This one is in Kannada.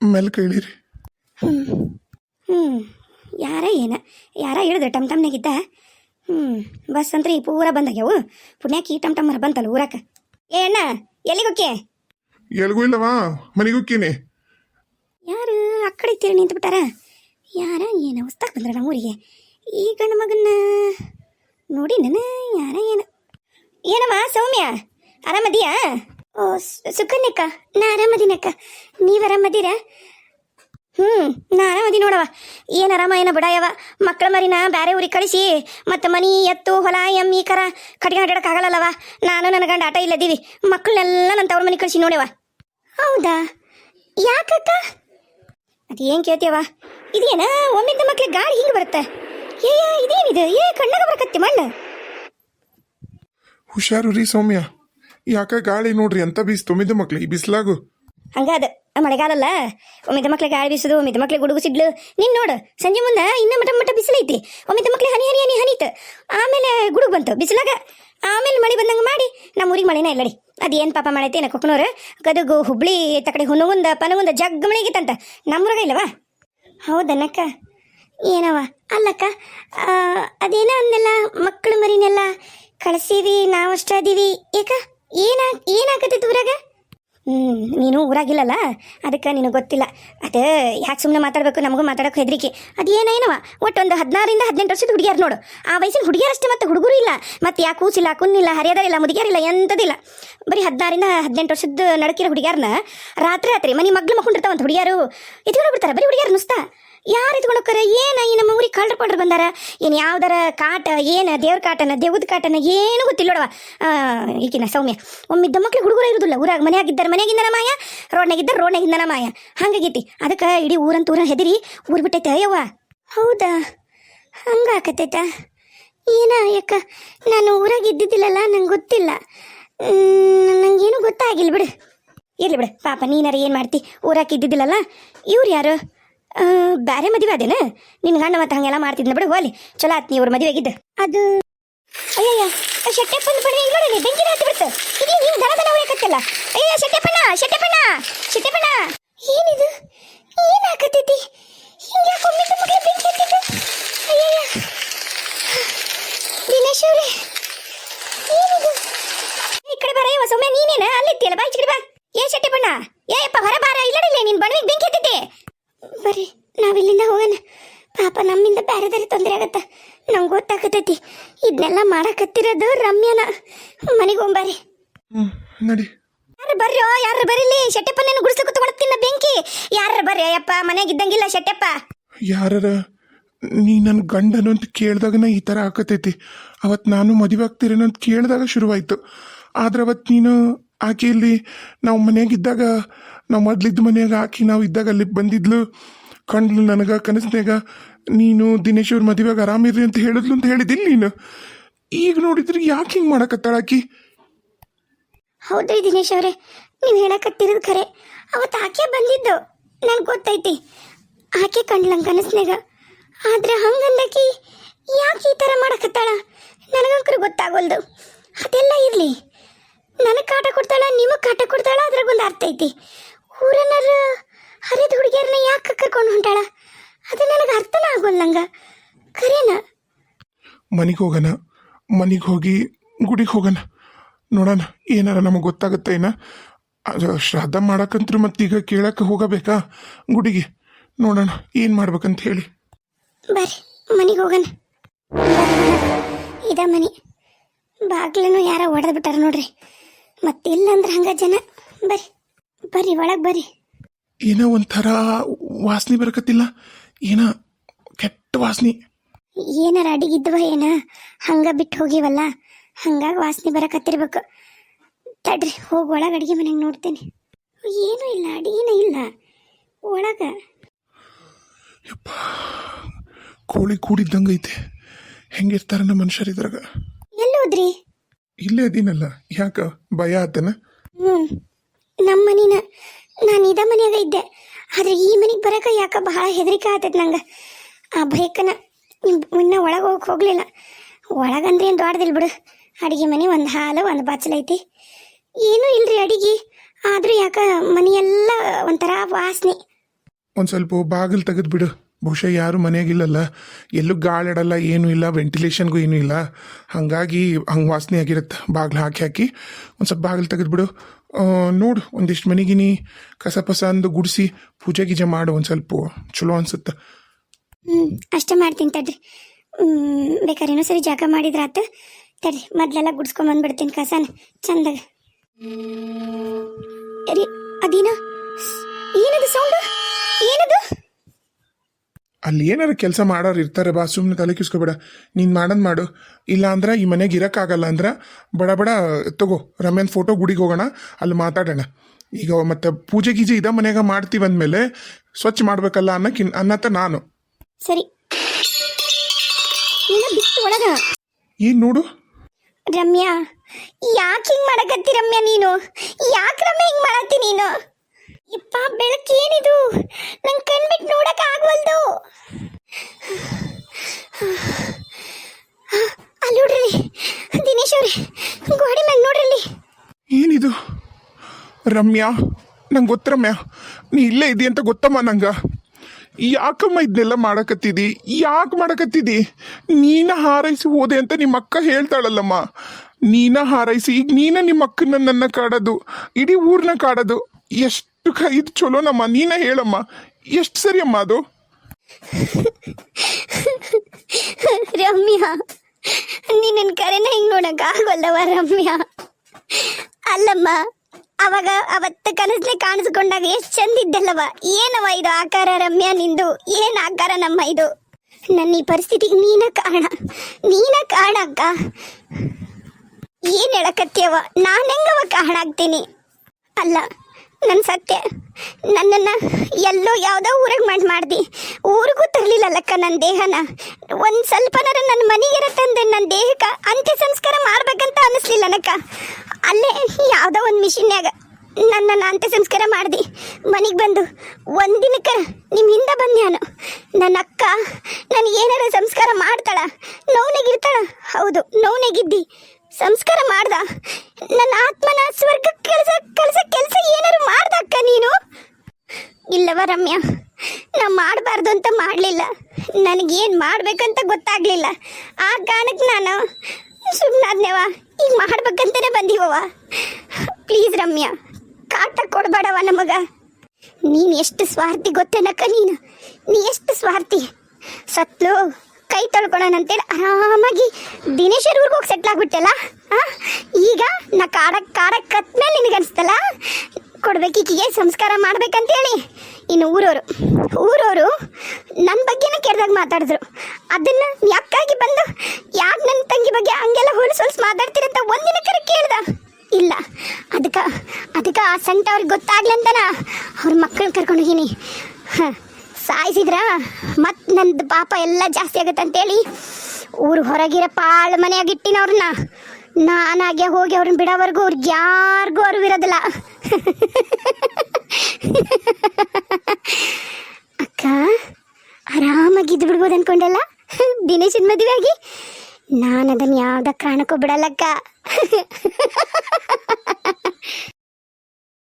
ಮೆಲ್ಕ ಕೇಳಿರಿ. ಹ್ಞೂ ಯಾರ ಏನ ಯಾರ ಹೇಳಿದ್ರು ಟಮ್ ಟಮ್ನಾಗಿದ್ದ ಹ್ಞೂ ಬಸ್ ಅಂತ ಈ ಪೂರ ಬಂದಾಗ್ಯಾವು. ಪುಣ್ಯಾಕಿ ಟಮ್ ಟಮ್ಮರ ಬಂತಲ್ಲ ಊರಾಕ. ಏ ಅಣ್ಣ ಎಲ್ಲಿಗೆ ಹೋಕೆ ಎಲ್ಗೂ ಇಲ್ಲವಾ? ಮನೆಗೆ ಯಾರು ಆ ಕಡೆ ತೀರಿ ನಿಂತು ಬಿಟ್ಟಾರ ಯಾರ ಏನು ಹೊಸ್ದಾಗ ಬಂದ್ರ ನಮ್ಮ ಊರಿಗೆ? ಈ ಗಂಡ ಮಗನ್ನ ನೋಡಿ ನಾನು ಯಾರ ಏನು? ಏನಮ್ಮ ಸೌಮ್ಯ ಆರಾಮದಿಯಾ? ಓ ಸುಕನ್ಯಕ್ಕ, ನಾ ಆರಾಮದಿನಕ್ಕ. ನೀವು ಆರಾಮದೀರಾ? ಹ್ಞೂ ನಾ ಆರಾಮದಿ ನೋಡವ ಏನು ಆರಾಮ, ಏನ ಬಿಡಾಯವ ಮಕ್ಕಳ ಮರಿನ ಬೇರೆ ಊರಿಗೆ ಕಳಿಸಿ, ಮತ್ತು ಮನಿ ಎತ್ತು, ಹೊಲ, ಎಮ್ಮಿ, ಕರ ಕಟ್ಗೆ ಆಗಲ್ಲವ ನಾನು ನನ್ನ ಗಂಡ ಆಟ ಇಲ್ಲದೀವಿ. ಮಕ್ಕಳನ್ನೆಲ್ಲ ನನ್ನ ತವ್ರ ಮನೆ ಕಳಿಸಿ ನೋಡ್ಯವ ಹೌದಾ? ಯಾಕಕ್ಕ? ಅದೇನ್ ಕೇಳ್ತೀಯವ ಇದೇನ ಒಮ್ಮಿದ್ದ ಮಕ್ಳಿಗೆ ಗಾಡಿ ಹಿಂಗೆ ಬರುತ್ತೆ? ಏ ಇದೇನಿದು? ಏ, ಕಣ್ಣಾಗ ಬರಕತ್ತಿ ಮಣ್ಣು. ಹುಷಾರು ರೀ ಸೌಮ್ಯ. ಯಾಕ ಗಾಳಿ ನೋಡ್ರಿ ಅಂತ ಬೀಸ್ ತುಂಬಿದ ಮಕ್ಳು ಈ ಬಿಸ್ಲಾಗು ಹಂಗಾದ ಮಳೆಗಾಲಲ್ಲ? ಒಮ್ಮಿದ ಮಕ್ಳಿಗೆ ಗಾಳಿ ಬೀಸುದು ಒಮ್ಮಿದ ಮಕ್ಳಿಗೆ ಗುಡುಗು ಸಿಡ್ಲು. ನೀನ್ ನೋಡು, ಸಂಜೆ ಮುಂದೆ ಇನ್ನ ಮಟ ಮಟ ಬಿಸಿಲೈತಿ. ಒಮ್ಮಿದ ಮಕ್ಳಿಗೆ ಹನಿ ಹನಿ ಹನಿ ಹನೀತ. ಆಮೇಲೆ ಗುಡುಗು ಬಂತು, ಬಿಸಿಲಾಗ. ಆಮೇಲೆ ಮಳೆ ಬಂದಂಗೆ ಮಾಡಿ ನಮ್ಮ ಊರಿಗೆ ಮಳೆನೇ ಇಲ್ಲಡಿ. ಅದೇನು ಪಾಪ ಮಳೆ ಐತೆ ಕೊಕ್ಕನೂರು ಗದಗು, ಹುಬ್ಳಿ ತಕಡೆ ಕಡೆ ಹುನಗುಂದ, ಪನಗುಂದ ಜಗ್ಗ ಮಳೆ ಆಗೈತಂತ ನಮ್ಮೂರಾಗ ಇಲ್ಲವಾ? ಹೌದನ್ನಕ್ಕ ಏನವ? ಅಲ್ಲಕ್ಕ ಅದೇನೋ ಅಂದೆಲ್ಲ ಮಕ್ಕಳು ಮರಿನೆಲ್ಲ ಕಳಿಸೀವಿ, ನಾವಷ್ಟ ಅದೀವಿ. ಏಕ? ಏನ ಏನಾಗತ್ತೈತಿ ಊರಾಗ? ಹ್ಞೂ ನೀನು ಊರಾಗಿಲ್ಲಲ್ಲ? ಅದಕ್ಕೆ ನಿನಗೆ ಗೊತ್ತಿಲ್ಲ. ಅದು ಯಾಕೆ ಸುಮ್ಮನೆ ಮಾತಾಡಬೇಕು? ನಮಗೂ ಮಾತಾಡೋಕೆ ಹೆದರಿಕೆ. ಅದೇನೇನವ ಒಟ್ಟು ಒಂದು ಹದಿನಾರರಿಂದ ಹದಿನೆಂಟು ವರ್ಷದ ಹುಡುಗಿಯರು ನೋಡು. ಆ ವಯಸ್ಸಿನ ಹುಡುಗಿಯರಷ್ಟೇ ಮತ್ತೆ ಹುಡುಗರು ಇಲ್ಲ. ಮತ್ತೆ ಯಾಕೆ ಕೂಸಿಲ್ಲ ಕುನ್ನಿಲ್ಲ ಹರಿಯದರಿಲ್ಲ ಮುದುಗಿಯರಿಲ್ಲ ಎಂಥದಿಲ್ಲ. ಬರೀ ಹದಿನಾರಿಂದ ಹದಿನೆಂಟು ವರ್ಷದ ನಡಕಿರೋ ಹುಡುಗಿಯರನ್ನ ರಾತ್ರಿ ರಾತ್ರಿ ಮನೆ ಮಗ್ಳು ಮಕ್ಕೊಂಡಿರ್ತಾವಂತ ಹುಡುಗಿಯರು. ಎತ್ಕೊಂಡು ಬಿಡ್ತಾರೆ. ಬರೀ ಹುಡುಗಿಯರು ನುಸ್ತಾ. ಯಾರು ಎತ್ಕೊಂಡು ಏನು ಈ ನಮ್ಮ ಊರಿಗೆ ಕಳ್ರು ಪಳ್ರ ಬಂದಾರ? ಏನು ಯಾವ್ದಾರ ಕಾಟ, ಏನ ದೇವ್ರ ಕಾಟನ, ದೇವದ ಕಾಟನ, ಏನು ಗೊತ್ತಿಲ್ಲ ನೋಡವ ಈಗಿನ ಸೌಮ್ಯ. ಒಮ್ಮಿದ್ದ ಮಕ್ಳು ಹುಡುಗರ ಇರುದಿಲ್ಲ. ಊರಾಗ ಮನೆಯಾಗಿದ್ದಾರೆ ಮನೆಯಾಗಿಂದನ ಮಾಯ? ರೋಡ್ನಾಗಿದ್ದ ರೋಡ್ನಾಗಿಂದನ ಮಾಯ? ಹಂಗಾಗೈತಿ. ಅದಕ್ಕೆ ಇಡೀ ಊರಂತ ಊರ ಹೆದರಿ ಊರ್ ಬಿಟ್ಟೈತೆ ಅಯ್ಯವ್ವ. ಹೌದಾ? ಹಂಗಾಕತೈತ ಏನ ಯಾಕ ನಾನು ಊರಾಗ ಇದ್ದಿದ್ದಿಲ್ಲಲ್ಲ, ನಂಗೆ ಗೊತ್ತಿಲ್ಲ. ನಂಗೇನು ಗೊತ್ತಾಗಿಲ್ಲ ಬಿಡು. ಇರ್ಲಿ ಬಿಡು. ಪಾಪ ನೀನಾರ ಏನು ಮಾಡ್ತಿ? ಊರಾಕ ಇದ್ದಿದ್ದಿಲ್ಲಲ್ಲ? ಇವ್ರು ಯಾರು? ಬ್ಯಾರೆ ಮದುವೆ ಅದೇನ? ನಿನ್ನ ಗಂಡ ಮತ್ತೆ ಹಂಗೆಲ್ಲ ಮಾಡ್ತಿದ್ನ ಬಿಡು, ಹೋಲಿ. ಚಲೋ ಆತ್ ನೀವ್ರ ಮದುವೆ ಆಗಿದ್ದ ಅದು ಅಯ್ಯಯ್ಯ ಶೆಟ್ಟಪ್ಪನ ಬಳಿ ನೋಡಿ ಬೆಂಕಿ ಹತ್ತಿ ಬಿಡ್ತು. ಇಲ್ಲಿ ನೀವು ದನ ದನ ಉಳಿಯಕತ್ತಲ್ಲ ಅಯ್ಯಯ್ಯ ಶೆಟ್ಟೆಪ್ಪಣ್ಣ ಶೆಟ್ಟೆಪ್ಪಣ್ಣ ಶೆಟ್ಟೆಪ್ಪಣ್ಣ ಏನಿದು? ಏನಾಕತ್ತೈತಿ ಹಿಂಗೆ ಒಮ್ಮಿದ್ದ ಮಗಳ ಬೆಂಕಿ ಹತ್ತಿದ್ದು? ಅಯ್ಯಯ್ಯ. ದಿನೇಶ್ ಅವ್ರೆ, ಏನಿದು? ಈ ಕಡೆ ಬರ ಸೌಮ್ಯ, ನೀನೇನ? ಅಲ್ಲಿತ್ತಿಯಲ್ಲ ಬಾ ಈ ಕಡೆ ಬಾ ಏ ಶೆಟ್ಟಪ್ಪಣ್ಣ ಏಯಪ್ಪ ಹೊರ ಬಾರ ಇಲ್ಲಡಿಲ್ಲ ನೀನ್ ಬಣವಿಗೆ ಬೆಂಕಿ ಹತ್ತಿದ್ದೆ ಬರ್ರಿ ನಾವಿಲ್ಲಿಂದ ಹೋಗೋಣ. ಪಾಪ ನಮ್ಮಿಂದ ಬೇರೆದಾರಿ ತೊಂದರೆ ಆಗತ್ತ? ನಂಗೆ ಗೊತ್ತಾಗತೈತಿ ಇದನ್ನೆಲ್ಲ ಮಾಡಕತ್ತಿರೋದು ರಮ್ಯನ. ಮನೆಗೆ ಹೋಗ್ಬಾರಿ ಹ್ಞೂ ನಡಿ. ಯಾರು ಬರ್ರಿ ಯಾರು ಬರೀಲಿ? ಶೆಟ್ಟಪ್ಪನೇನು ಗುಡಿಸ್ಲಿಕ್ಕೆ ತಗೊಳತ್ತಿನ ಬೆಂಕಿ. ಯಾರು ಬರ್ರಿ ಅಯ್ಯಪ್ಪ ಮನೆಗೆ ಇದ್ದಂಗಿಲ್ಲ ಶೆಟ್ಟಪ್ಪ. ಯಾರರ? ನೀ ನನ್ನ ಗಂಡನು ಅಂತ ಕೇಳಿದಾಗನ ಈ ಥರ ಆಕತೈತಿ ಅವತ್ತು ನಾನು ಮದುವೆ ಆಗ್ತೀರೇನೋ ಅಂತ ಕೇಳಿದಾಗ ಶುರುವಾಯಿತು. ಆದ್ರೆ ಅವತ್ತು ನೀನು ಆಕೆ ಇಲ್ಲಿ ನಾವು ಮನೆಯಾಗಿದ್ದಾಗ ನಾವು ಮೊದ್ಲಿದ್ದ ಮನೆಯಾಗ ಆಕಿ ನಾವು ಇದ್ದಾಗ ಅಲ್ಲಿ ಬಂದಿದ್ಲು. ಕಂಡ್ಲು ನನಗೆ ಕನಸಿನಾಗ ನೀನು ದಿನೇಶ್ ಅವ್ರ ಮದುವೆಗೆ ಆರಾಮಿರ್ರಿ ಅಂತ ಹೇಳಿದ್ಲು ಅಂತ ಹೇಳಿದಿಲ್ಲ ನೀನು. ಈಗ ನೋಡಿದ್ರೆ ಯಾಕೆ ಹಿಂಗೆ ಮಾಡಕತ್ತಾಳ ಆಕಿ? ಹೌದ್ರಿ ದಿನೇಶ್ ಅವರೇ, ನೀವು ಹೇಳಕತ್ತಿರೋದು ಖರೆ. ಅವತ್ತು ಆಕೆ ಬಂದಿದ್ದು ನನಗೆ ಗೊತ್ತೈತಿ. ಆಕೆ ಕಂಡ್ಲಂಗೆ ಕನಸ್ನಾಗ ಆದ್ರೆ ಹಂಗಂದಕಿ ಯಾಕೆ ಈ ಥರ ಮಾಡಕತ್ತಾಳ? ನನಗಂಕರು ಗೊತ್ತಾಗೋಲ್ದು. ಅದೆಲ್ಲ ಇರಲಿ. ನನಗೆ ಕಾಟ ಕೊಡ್ತಾಳ, ನಿಮಗೆ ಕಾಟ ಕೊಡ್ತಾಳ ಅದ್ರಾಗೊಂದು ಅರ್ಥ ಐತಿ. ಊರನ್ನಾರು ಹರಿದ ಹುಡುಗಿಯರನ್ನ ಯಾಕೆ ಕರ್ಕೊಂಡು ಹೊಂಟಾಳ? ಅದು ನನಗೆ ಅರ್ಥನ ಆಗೋಲ್ಲ ನಂಗೆ ಕರೇನ? ಮನೆಗೆ ಹೋಗೋಣ. ಮನೆಗೆ ಹೋಗಿ ಗುಡಿಗೆ ಹೋಗೋಣ. ನೋಡೋಣ ಏನಾರ ನಮಗೆ ಗೊತ್ತಾಗುತ್ತೆ ಏನ ಅದು ಶ್ರಾದ್ದ ಮಾಡಕ್ಕಂತ್ರು ಮತ್ತೀಗ ಕೇಳಕ್ಕೆ ಹೋಗಬೇಕಾ ಗುಡಿಗೆ? ನೋಡೋಣ ಏನು ಮಾಡ್ಬೇಕಂತ ಹೇಳಿ. ಬರ್ರಿ ಮನೆಗೆ ಹೋಗೋಣ. ಇದ ಮನೆ. ಬಾಗ್ಲೂ ಯಾರ ಬಿಟ್ಟಾರ ನೋಡ್ರಿ. ಮತ್ತಿಲ್ಲ ಅಂದ್ರೆ ಹಂಗ ಜನ? ಬರ್ರಿ. ಬರ್ರಿ ಒಳಗೆ ಬರ್ರಿ. ಏನೋ ಒಂಥರ ವಾಸನೆ ಬರಕತ್ತಿಲ್ಲ. ಏನ ಕೆಟ್ಟ ವಾಸನೆ. ಏನಾರ ಅಡಿಗಿದ್ವ ಏನ? ಹಂಗ ಬಿಟ್ಟು ಹೋಗಿವಲ್ಲ. ಹಂಗಾಗಿ ವಾಸನೆ ಬರಕತ್ತಿರ್ಬೇಕು. ತಡ್ರಿ ಹೋಗಿ ಒಳಗೆ ಅಡಿಗೆ ಮನೆಗೆ ನೋಡ್ತೇನೆ. ಏನೂ ಇಲ್ಲ ಅಡಿಗೆನ ಇಲ್ಲ. ಒಳಗ. ಕೋಳಿ ಕೂಡಿದ್ದಂಗೆ ಐತೆ. ಹೆಂಗಿರ್ತಾರ ನಮ್ಮ ಮನುಷ್ಯರು ಇದ್ರಾಗ? ಎಲ್ಲೋದ್ರಿ? ಇಲ್ಲೇ ಅದೀನಲ್ಲ ಯಾಕ ಭಯ ಆತನ? ಹ್ಞೂ ನಮ್ಮ ಮನಿನ. ನಾನು ಇದ ಮನ್ಯಾಗ ಇದ್ದೆ. ಆದ್ರೆ ಈ ಮನೆಗೆ ಬರಕ ಯಾಕ ಬಹಳ ಹೆದರಿಕೆ ಆತೈತೆ ನಂಗೆ. ಆ ಭಯಕ್ಕನ ಇನ್ನ ಒಳಗೆ ಹೋಗಕ್ಕೆ ಹೋಗಲಿಲ್ಲ. ಒಳಗಂದ್ರೆ ಏನು ದೊಡ್ಡದಿಲ್ಲ ಬಿಡು. ಅಡಿಗೆ ಮನೆ ಒಂದು ಹಾಲು, ಒಂದು ಬಾಚಲೈತಿ ಏನೂ ಇಲ್ರಿ ಅಡಿಗೆ. ಆದರೂ ಯಾಕ ಮನೆಯೆಲ್ಲ ಒಂಥರ ವಾಸನೆ. ಒಂದು ಸ್ವಲ್ಪ ಬಾಗಿಲು ತೆಗೆದು ಬಿಡು. ಬಹುಶಃ ಯಾರು ಮನೆಯಾಗಿಲ್ಲಲ್ಲ ಎಲ್ಲೂ ಗಾಳಿಡಲ್ಲ, ಏನೂ ಇಲ್ಲ, ವೆಂಟಿಲೇಷನ್ಗೂ ಏನೂ ಇಲ್ಲ. ಹಾಗಾಗಿ ಹಂಗೆ ವಾಸನೆ ಆಗಿರುತ್ತೆ. ಬಾಗಿಲು ಹಾಕಿ ಹಾಕಿ ಒಂದು ಸ್ವಲ್ಪ ಬಾಗಿಲು ತೆಗೆದ್ಬಿಡು ನೋಡು, ಒಂದಿಷ್ಟು ಮನೆಗಿನಿ ಕಸ ಪಸ ಅಂದು ಗುಡಿಸಿ, ಪೂಜೆ ಗೀಜೆ ಮಾಡು ಒಂದು ಸ್ವಲ್ಪ. ಚಲೋ ಅನ್ಸುತ್ತೆ. ಹ್ಞೂ ಅಷ್ಟೇ ಮಾಡ್ತೀನಿ ತಡ್ರಿ. ಬೇಕಾದ್ರೆ ಏನೋ ಸರಿ ಜಾಗ ಮಾಡಿದ್ರೆ ಆತ. ತಡ್ರಿ, ಮೊದಲೆಲ್ಲ ಗುಡ್ಸ್ಕೊಂಬಂದ್ಬಿಡ್ತೀನಿ ಕಸನ, ಚಂದಾಗ. ರೀ, ಅದೇನ? ಏನದು ಸೌಂಡು ಏನದು? ಅಲ್ಲಿ ಏನಾರು ಕೆಲಸ ಮಾಡೋರು ಇರ್ತಾರೆ ಬಾ ಸುಮ್ಮನೆ ತಲೆ ಕಿಸ್ಕೊಬೇಡ. ನೀನು ಮಾಡೋದು ಮಾಡು. ಇಲ್ಲ ಅಂದ್ರೆ ಈ ಮನೆಗೆ ಇರೋಕ್ಕಾಗಲ್ಲ ಅಂದ್ರೆ ಬಡ ಬಡ ತಗೋ ರಮ್ಯನ್ ಫೋಟೋ ಗುಡಿಗೆ ಹೋಗೋಣ ಅಲ್ಲಿ ಮಾತಾಡೋಣ. ಈಗ ಮತ್ತೆ ಪೂಜೆ ಗೀಜೆ ಇದ ಮನೆಯಾಗ ಮಾಡ್ತೀವಿ ಅಂದಮೇಲೆ ಸ್ವಚ್ಛ ಮಾಡ್ಬೇಕಲ್ಲ ಅನ್ನಕ್ಕಿನ್ ಅನ್ನತ್ತ ನಾನು. ಸರಿ. ಏನ್ ಒಳಗ. ಏನು ನೋಡು? ರಮ್ಯಾ ಯಾಕೆ ಹಿಂಗ್ ಮಾಡಕತ್ತಿ ರಮ್ಯಾ ನೀನು? ಯಾಕೆ ರಮ್ಯಾ ಹಿಂಗ್ ಮಾಡತ್ತಿ ನೀನು? ಯಪ್ಪ ಬೆಳಕೇನಿದು ನಂಗೆ ಕಣ್ಬಿಟ್ಟು ನೋಡಕ್ ಆಗವಲ್ದು ಅಲ್ಲಿ ದಿನೇಶ್ ಅವ್ರೆ ಗೋಡೆ ಮ್ಯಾಗ ನೋಡ್ರಿ ಏನಿದು? ರಮ್ಯಾ, ನಂಗೆ ಗೊತ್ತ ರಮ್ಯಾ, ನೀ ಇಲ್ಲೇ ಇದೀ ಅಂತ ಗೊತ್ತಮ್ಮ ನಂಗೆ. ಯಾಕಮ್ಮ ಇದನ್ನೆಲ್ಲ ಮಾಡಕತ್ತಿದಿ? ಯಾಕೆ ಮಾಡಕತ್ತಿದಿ? ನೀನ ಹಾರೈಸಿ ಹೋದೆ ಅಂತ ನಿಮ್ಮ ಅಕ್ಕ ಹೇಳ್ತಾಳಲ್ಲಮ್ಮ. ನೀನ ಹಾರೈಸಿ, ಈಗ ನೀನ ನಿಮ್ಮ ಅಕ್ಕನ ನನ್ನ ಕಾಡೋದು, ಇಡೀ ಊರ್ನ ಕಾಡೋದು. ಎಷ್ಟು ಇದು ಚಲೋನಮ್ಮ, ನೀನ ಹೇಳಮ್ಮ. ಎಷ್ಟು ಸರಿ ಅಮ್ಮ ಅದು? ರಮ್ಯಾ ನಿನ್ನ ಕರೆನ ಹಿಂಗ್ ನೋಡಕ್ ಆಗೋಲ್ಲವ ರಮ್ಯಾ. ಅಲ್ಲಮ್ಮ, ಅವಾಗ ಅವತ್ತ ಕನಸ್ಲೆ ಕಾಣಿಸ್ಕೊಂಡಾಗ ಎಷ್ಟ್ ಚಂದ ಇದ್ದಲ್ಲವ. ಏನವ ಇದು ಆಕಾರ ರಮ್ಯಾ ನಿಂದು? ಏನ್ ಆಕಾರ ನಮ್ಮ ಇದು? ನನ್ನ ಈ ಪರಿಸ್ಥಿತಿಗೆ ನೀನ ಕಾರಣ. ನೀನ ಕಾರಣ ಅಕ್ಕ ಏನ್ ಹೇಳಕತ್ತೀಯವ? ನಾನ್ ಹೆಂಗವ ಕಾರಣ ಆಗ್ತೀನಿ? ಅಲ್ಲ ನನ್ನ ಸತ್ಯ. ನನ್ನನ್ನು ಎಲ್ಲೋ ಯಾವುದೋ ಊರಾಗ ಮಾಡಿ ಮಾಡ್ದಿ. ಊರಿಗೂ ತರಲಿಲ್ಲಲ್ಲಕ್ಕ ನನ್ನ ದೇಹನ. ಒಂದು ಸ್ವಲ್ಪನಾರ ನನ್ನ ಮನೆಗೆ ತಂದೆ ನನ್ನ ದೇಹಕ್ಕೆ ಅಂತ್ಯ ಸಂಸ್ಕಾರ ಮಾಡ್ಬೇಕಂತ ಅನ್ನಿಸ್ಲಿಲ್ಲ ನನಕ್ಕ. ಅಲ್ಲೇ ಯಾವುದೋ ಒಂದು ಮಿಷಿನ್ಯಾಗ ನನ್ನನ್ನು ಅಂತ್ಯ ಸಂಸ್ಕಾರ ಮಾಡ್ದಿ. ಮನೆಗೆ ಬಂದು ಒಂದಿನಕ್ಕೆ ನಿಮ್ಮ ಹಿಂದೆ ಬಂದೆ ನಾನು ನನ್ನ ಅಕ್ಕ ನನಗೆ ಏನಾರ ಸಂಸ್ಕಾರ ಮಾಡ್ತಾಳ, ನೋವನಾಗಿರ್ತಾಳ. ಹೌದು, ನೋವನಾಗಿದ್ದಿ. ಸಂಸ್ಕಾರ ಮಾಡ್ದ. ನನ್ನ ಆತ್ಮನ ಸ್ವರ್ಗಕ್ಕೆ ಕೆಲಸ ಕೆಲಸ ಕೆಲಸ ಏನಾರು ಮಾಡ್ದಕ್ಕ ನೀನು? ಇಲ್ಲವ ರಮ್ಯ ನಾ ಮಾಡಬಾರ್ದು ಅಂತ ಮಾಡಲಿಲ್ಲ. ನನಗೇನು ಮಾಡ್ಬೇಕಂತ ಗೊತ್ತಾಗ್ಲಿಲ್ಲ. ಆ ಕಾರಣಕ್ಕೆ ನಾನು ಸುಮ್ಮನಾದ್ನೇವ ಈಗ ಮಾಡ್ಬೇಕಂತಲೇ ಬಂದೀವವ ಪ್ಲೀಸ್ ರಮ್ಯ, ಕಾಟ ಕೊಡಬೇಡವ ನಮಗ. ನೀನು ಎಷ್ಟು ಸ್ವಾರ್ಥಿ ಗೊತ್ತೇನಕ್ಕ ನೀನು? ನೀ ಎಷ್ಟು ಸ್ವಾರ್ಥಿ? ಸತ್ಲು, ಕೈ ತೊಳ್ಕೊಳ್ಳೋಣ ಅಂತೇಳಿ ಆರಾಮಾಗಿ ಊರಿಗೆ ಹೋಗಿ ಸೆಟ್ಲ್ ಆಗ್ಬಿಟ್ಟಲ್ಲ? ಈಗ ನಾ ಕಾಡಕ್ಕೆ ಕಾಡಕ್ಕೆ ಕತ್ಮೇಲೆ ನಿನಗೆ ಅನಿಸ್ತಲ್ಲ ಕೊಡ್ಬೇಕೀಕಿಗೆ ಸಂಸ್ಕಾರ ಮಾಡ್ಬೇಕಂತೇಳಿ ಇನ್ನು ಊರವರು. ಊರವರು ನನ್ನ ಬಗ್ಗೆನೇ ಕೆಡ್ದಾಗ ಮಾತಾಡಿದ್ರು. ಅದನ್ನ ಯಾಕಾಗಿ ಬಂದು ಯಾಕೆ ನನ್ನ ತಂಗಿ ಬಗ್ಗೆ ಹಂಗೆಲ್ಲ ಹೊಲಸು ಹೊಲಸು ಮಾತಾಡ್ತೀರಂತ ಒಂದಿನ ಕರೆ ಕೇಳ್ದ. ಇಲ್ಲ, ಅದಕ್ಕೆ ಅದಕ್ಕೆ ಆ ಸಂಟ ಅವ್ರಿಗೆ ಗೊತ್ತಾಗ್ಲಂತನ ಅವ್ರ ಮಕ್ಕಳನ್ನ ಕರ್ಕೊಂಡು ಹೋಗಿನಿ. ಹಾಂ, ಸಾಯಿಸಿದ್ರ ಮತ್ತು ನಂದು ಪಾಪ ಎಲ್ಲ ಜಾಸ್ತಿ ಆಗುತ್ತೆ ಅಂತೇಳಿ ಊರು ಹೊರಗಿರೋ ಪಾಳು ಮನೆಯಾಗಿಟ್ಟಿನ ಅವ್ರನ್ನ ನಾನಾಗೆ ಹೋಗಿ ಅವ್ರನ್ನ ಬಿಡೋವರೆಗೂ ಅವ್ರಿಗೆ ಯಾರಿಗೂ ಅರಿವಿರೋದಿಲ್ಲ. ಅಕ್ಕ ಆರಾಮಾಗಿದ್ದು ಬಿಡ್ಬೋದು ಅನ್ಕೊಂಡಲ್ಲ? ದಿನೇಶನ್ ಮದುವೆ ಆಗಿ ನಾನು ಅದನ್ನು ಯಾವ್ದ ಕಾರಣಕ್ಕೂ ಬಿಡಲ್ಲಕ್ಕ.